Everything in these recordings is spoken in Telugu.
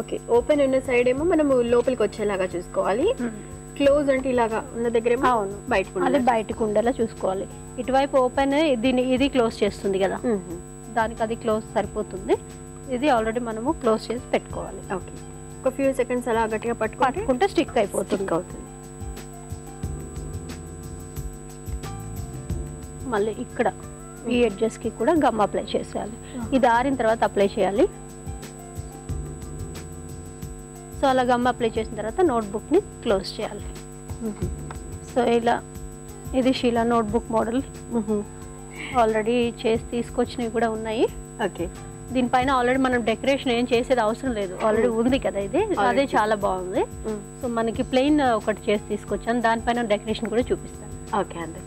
ఓకే ఓపెన్ ఉన్న సైడ్ ఏమో మనము లోపలికి వచ్చేలాగా చూసుకోవాలి. క్లోజ్ అంటే ఇలాగా ఉన్న దగ్గర అవును. బయటకు అది బయటకు ఉండేలా చూసుకోవాలి. ఇటువైపు ఓపెన్ దీన్ని ఇది క్లోజ్ చేస్తుంది కదా. దానికి అది క్లోజ్ సరిపోతుంది. ఇది ఆల్రెడీ మనము క్లోజ్ చేసి పెట్టుకోవాలి. ఓకే. ఒక ఫ్యూ సెకండ్స్ అలా గట్టిగా పట్టుకుంటే స్టిక్ అయిపోతుంది. అవుతుంది. మళ్ళీ ఇక్కడ ఈ edges కి కూడా గమ్ అప్లై చేసేయాలి. ఇది ఆరిన తర్వాత అప్లై చేయాలి. సో అలా గమ్ అప్లై చేసిన తర్వాత notebook ని క్లోజ్ చేయాలి. సో ఇలా ఇది షీలా నోట్బుక్ మోడల్. ఆల్రెడీ చేసి తీసుకొచ్చినవి కూడా ఉన్నాయి. ఓకే. దీనిపైన ఆల్రెడీ మనం డెకరేషన్ ఏం చేసేది అవసరం లేదు. ఆల్రెడీ ఉంది కదా ఇది. అదే చాలా బాగుంది. సో మనకి ప్లెయిన్ ఒకటి చేసి తీసుకొచ్చాను. దానిపైన డెకరేషన్ కూడా చూపిస్తాను. ఓకే అండి.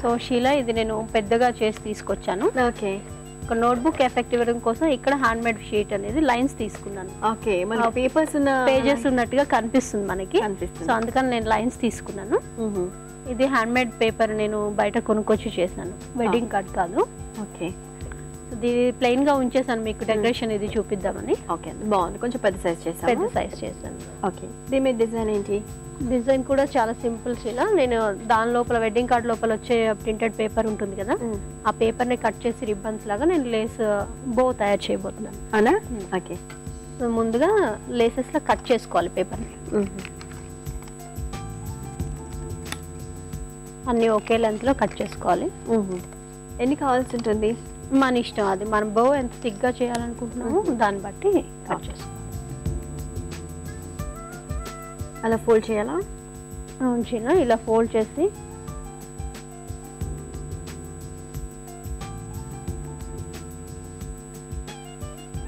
సో షీలా ఇది నేను పెద్దగా చేసి తీసుకొచ్చాను. ఓకే. ఒక నోట్బుక్ ఎఫెక్ట్ ఇవ్వడం కోసం ఇక్కడ హ్యాండ్ మేడ్ షీట్ అనేది లైన్స్ తీసుకున్నాను. ఓకే మన పేపర్స్ ఉన్న పేజెస్ ఉన్నట్టుగా కనిపిస్తుంది మనకి. కనిపిస్తుంది. సో అందుకని నేను లైన్స్ తీసుకున్నాను. ఇది హ్యాండ్ మేడ్ పేపర్ నేను బయట కొనుక్కొచ్చి చేశాను. వెడ్డింగ్ కార్డ్ కాదు. ఓకే. ఇది ప్లెయిన్గా ఉంచేసాను మీకు డెకరేషన్ ఇది చూపిద్దామని. ఓకే బాగుంది. కొంచెం పెద్ద సైజ్ పెద్ద చేసాము సైజ్ చేశాను. ఓకే. దీని మీద డిజైన్ ఏంటి? డిజైన్ కూడా చాలా సింపుల్ ఇలా నేను దాని లోపల వెడ్డింగ్ కార్డ్ లోపల వచ్చే ప్రింటెడ్ పేపర్ ఉంటుంది కదా ఆ పేపర్ని కట్ చేసి రిబ్బన్స్ లాగా నేను లేస్ బో తయారు చేయబోతున్నాను. అవునా? Mm. ఓకే. ముందుగా లేసెస్లో కట్ చేసుకోవాలి పేపర్ని. అన్ని ఒకే లెంత్లో కట్ చేసుకోవాలి. ఎన్ని కావాల్సి ఉంటుంది? మన ఇష్టం అది. మనం బో ఎంత థిక్గా చేయాలనుకుంటున్నామో దాన్ని బట్టి కట్ చేసుకోవాలి. అలా ఫోల్డ్ చేయాలా? చిన్న ఇలా ఫోల్డ్ చేసి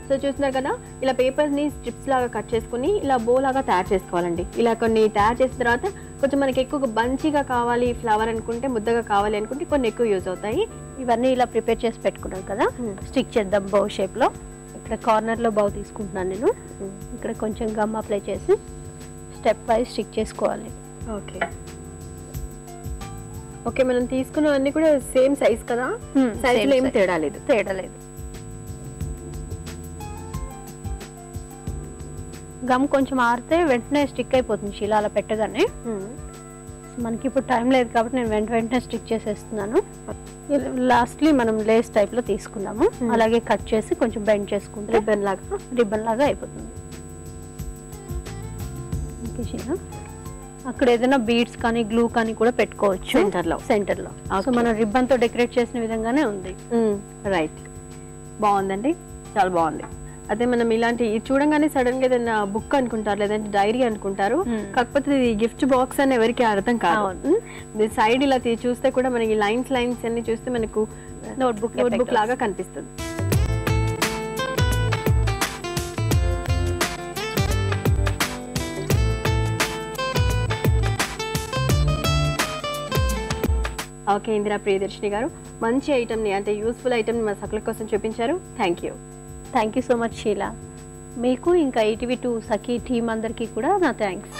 సో చూస్తున్నారు కదా ఇలా పేపర్స్ని స్ట్రిప్స్ లాగా కట్ చేసుకుని ఇలా బో లాగా తయారు చేసుకోవాలండి. ఇలా కొన్ని తయారు చేసిన తర్వాత కొంచెం మనకి ఎక్కువ బంచిగా కావాలి ఫ్లవర్ అనుకుంటే ముద్దగా కావాలి అనుకుంటే కొన్ని ఎక్కువ యూజ్ అవుతాయి. ఇవన్నీ ఇలా ప్రిపేర్ చేసి పెట్టుకున్నాం కదా స్టిక్ చేద్దాం బౌ షేప్లో. ఇక్కడ కార్నర్లో బౌ తీసుకుంటున్నాను నేను. ఇక్కడ కొంచెం గమ్ అప్లై చేసి స్టెప్ వైజ్ స్టిక్ చేసుకోవాలి. ఓకే ఓకే మనం తీసుకున్నవన్నీ కూడా సేమ్ సైజ్ కదా. సైజ్లో ఏం తేడా లేదు. తేడా లేదు. గమ్ కొంచెం ఆరితే వెంటనే స్టిక్ అయిపోతుంది శీల అలా పెట్టగానే. మనకి ఇప్పుడు టైం లేదు కాబట్టి నేను వెంట వెంటనే స్టిక్ చేసేస్తున్నాను. లాస్ట్లీ మనం లేస్ టైప్లో తీసుకున్నాము. అలాగే కట్ చేసి కొంచెం బెండ్ చేసుకుంటే రిబ్బన్ లాగా? రిబ్బన్ లాగా అయిపోతుంది. ఓకే శీల. అక్కడ ఏదైనా బీడ్స్ కానీ గ్లూ కానీ కూడా పెట్టుకోవచ్చు. సెంటర్లో సెంటర్లో సో. మన రిబ్బన్తో డెకరేట్ చేసిన విధంగానే ఉంది. రైట్. బాగుందండి. చాలా బాగుంది. అదే మనం ఇలాంటి చూడంగానే సడన్గా ఏదైనా బుక్ అనుకుంటారు లేదంటే డైరీ అనుకుంటారు. Hmm. కాకపోతే ఇది గిఫ్ట్ బాక్స్ అని ఎవరికి అర్థం కాదు. సైడ్ ఇలా తీ- చూస్తే కూడా మనకి లైన్స్ లైన్స్ అన్ని చూస్తే మనకు నోట్బుక్ నోట్బుక్ లాగా కనిపిస్తుంది. ఓకే ఇందిరా ప్రియదర్శిని గారు మంచి ఐటమ్ని అంటే యూస్ఫుల్ ఐటమ్ని మా సకుల కోసం చూపించారు. Thank you thank you so much Sheela మీకు ఇంకా ఈటీవీ టూ సఖీ టీం అందరికీ కూడా నా థ్యాంక్స్